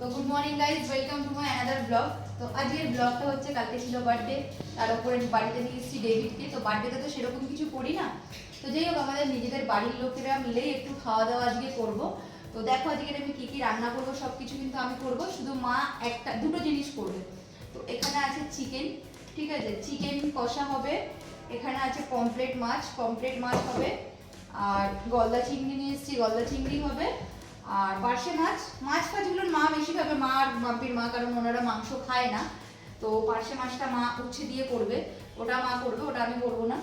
তো good morning guys welcome to my another blog তো আজকের ব্লগটা হচ্ছে, কালকে ছিল বার্থডে তার উপরে বাড়িতে নিয়ে এসেছি ডেভিডকে তো বার্থডেতে তো সেরকম কিছু করি না। তো যাই হোক, আমাদের নিজেদের বাড়ির লোকেরা মিলেই একটু খাওয়া দাওয়া আজকে করব। তো দেখো আজকে আমি কি কি রান্না করব সব কিছু কিন্তু আমি করব। শুধু মা একটা, দুটো জিনিস করবে। তো এখানে আছে চিকেন ঠিক আছে? চিকেন কষা হবে। এখানে আছে পমপ্লেট মাছ। পমপ্লেট মাছ হবে। আর গলদা চিংড়ি নিয়ে এসেছি। গলদা চিংড়ি হবে। আর পার্শে মাছ। মাছ ফাছগুলো আর বাপির মা কারণ ওনারা মাংস খায় না। তো পার্শে মাছটা মা উচ্ছে দিয়ে করবে। ওটা মা করবে ওটা আমি করব না।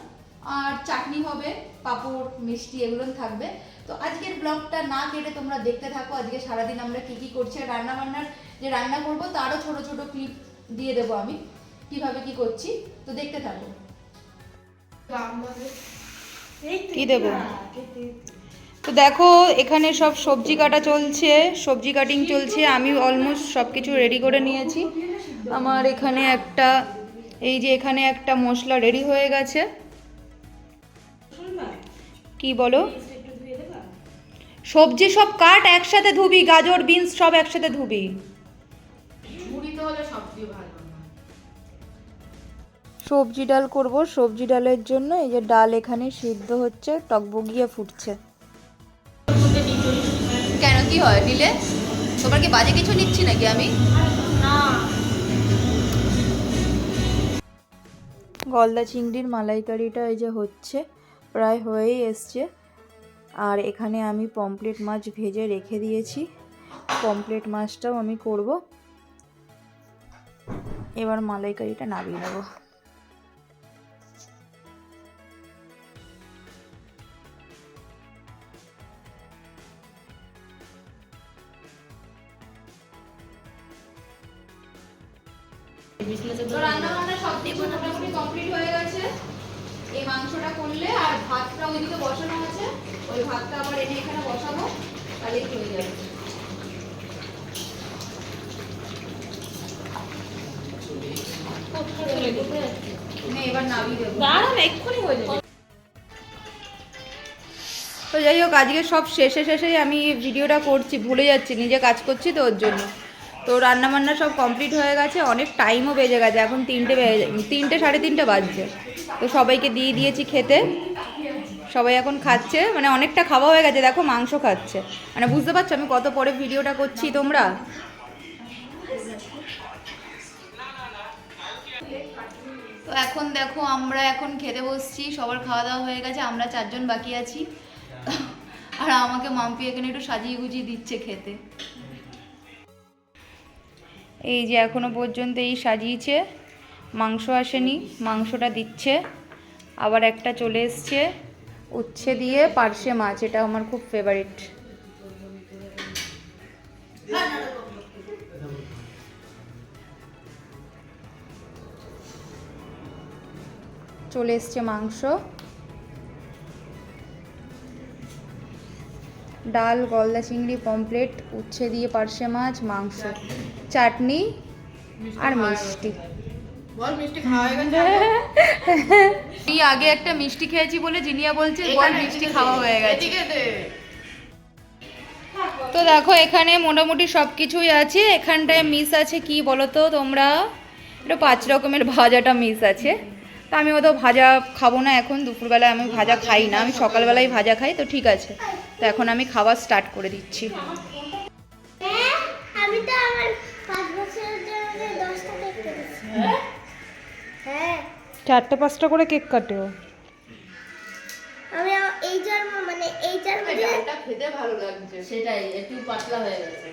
আর চাটনি হবে পাঁপড় মিষ্টি এগুলো থাকবে। তো আজকের ব্লগটা না কেটে তোমরা দেখতে থাকো। আজকে সারাদিন আমরা কী কী করছি আর রান্না বান্নার যে রান্না করব তারও ছোট ছোট ক্লিপ দিয়ে দেবো আমি। কীভাবে কি করছি তো দেখতে থাকো। কি দেবো? তো দেখো এখানে সব সবজি কাটা চলছে সবজি কাটিং চলছে আমি অলমোস্ট সব কিছু রেডি করে নিয়েছি। আমার এখানে একটা এই যে এখানে একটা মশলা রেডি হয়ে গেছে। কি বলো? সবজি সব কাট একসাথে ধুবি গাজর বিনস সব একসাথে ধুবি। সবজি ডাল করব সবজি ডালের জন্য এই যে ডাল এখানে সিদ্ধ হচ্ছে টকবগিয়ে ফুটছে। কেন? কি হয়? নিলে তোমার কি বাজে কিছু নিচ্ছি নাকি আমি? গলদা চিংড়ির মালাইকারিটা এই যে হচ্ছে প্রায় হয়েই এসছে। আর এখানে আমি পমপ্লেট মাছ ভেজে রেখে দিয়েছি। পমপ্লেট মাছটাও আমি করব। এবার মালাইকারিটা নামিয়ে নেব। এই মাংসটা করলে আর ভাতটা ওইদিকে বসানো আছে। ওই ভাতটা আবার এনে এখানে বসাবো তাহলেই হয়ে যাবে। নে, এবার নামিয়ে দেবো। দাঁড়ান এক্ষুনি হয়ে যাবে। তো যাই হোক আজকে সব শেষে শেষেই আমি ভিডিওটা করছি ভুলে যাচ্ছি নিজে কাজ করছি তো ওর জন্য। তো রান্না বান্না সব কমপ্লিট হয়ে গেছে, অনেক টাইমও বেজে গেছে, এখন তিনটে তিনটে সাড়ে তিনটে বাজছে। তো সবাইকে দিয়ে দিয়েছি খেতে। সবাই এখন খাচ্ছে মানে অনেকটা খাওয়া হয়ে গেছে, দেখো মাংস খাচ্ছে। মানে বুঝতে পারছ আমি কত পরে ভিডিওটা করছি তোমরা? তো এখন দেখো আমরা এখন খেতে বসছি, সবার খাওয়া দাওয়া হয়ে গেছে, আমরা চারজন বাকি আছি। আর আমাকে মাম্পি এখানে একটু সাজিয়ে গুজিয়ে দিচ্ছে খেতে। এই যে এখনও পর্যন্ত এই সাজিয়েছে, মাংস আসেনি, মাংসটা দিচ্ছে, আবার একটা চলে এসছে, উচ্ছে দিয়ে পার্শে মাছ এটা আমার খুব ফেভারিট চলে এসছে মাংস। ডাল গলদা চিংড়ি পমপ্লেট উচ্ছে দিয়ে পার্শে মাছ মাংস চাটনি আর মিষ্টি। এই আগে একটা মিষ্টি খেয়েছি বলে জিনিয়া বলছে বল মিষ্টি খাওয়া হয়ে গেছে। তো দেখো এখানে মোটামুটি সব কিছুই আছে। এখানটায় মিস আছে কি বলো তো তোমরা? এটা পাঁচ রকমের ভাজাটা মিস আছে। তো আমি অত ভাজা খাব না এখন দুপুরবেলায় আমি ভাজা খাই না। আমি সকালবেলায় ভাজা খাই তো ঠিক আছে। তো এখন আমি খাওয়া স্টার্ট করে দিচ্ছি। চারটা আমি তো আমার পাঁচ বছরের জন্য দশটা কেক কেটেছি। হ্যাঁ। চারটে পাঁচটা করে কেক কাটেও আমি এই জন্ম মানে এই খেতে ভালো লাগছে সেটাই একটু পাতলা হয়ে গেছে।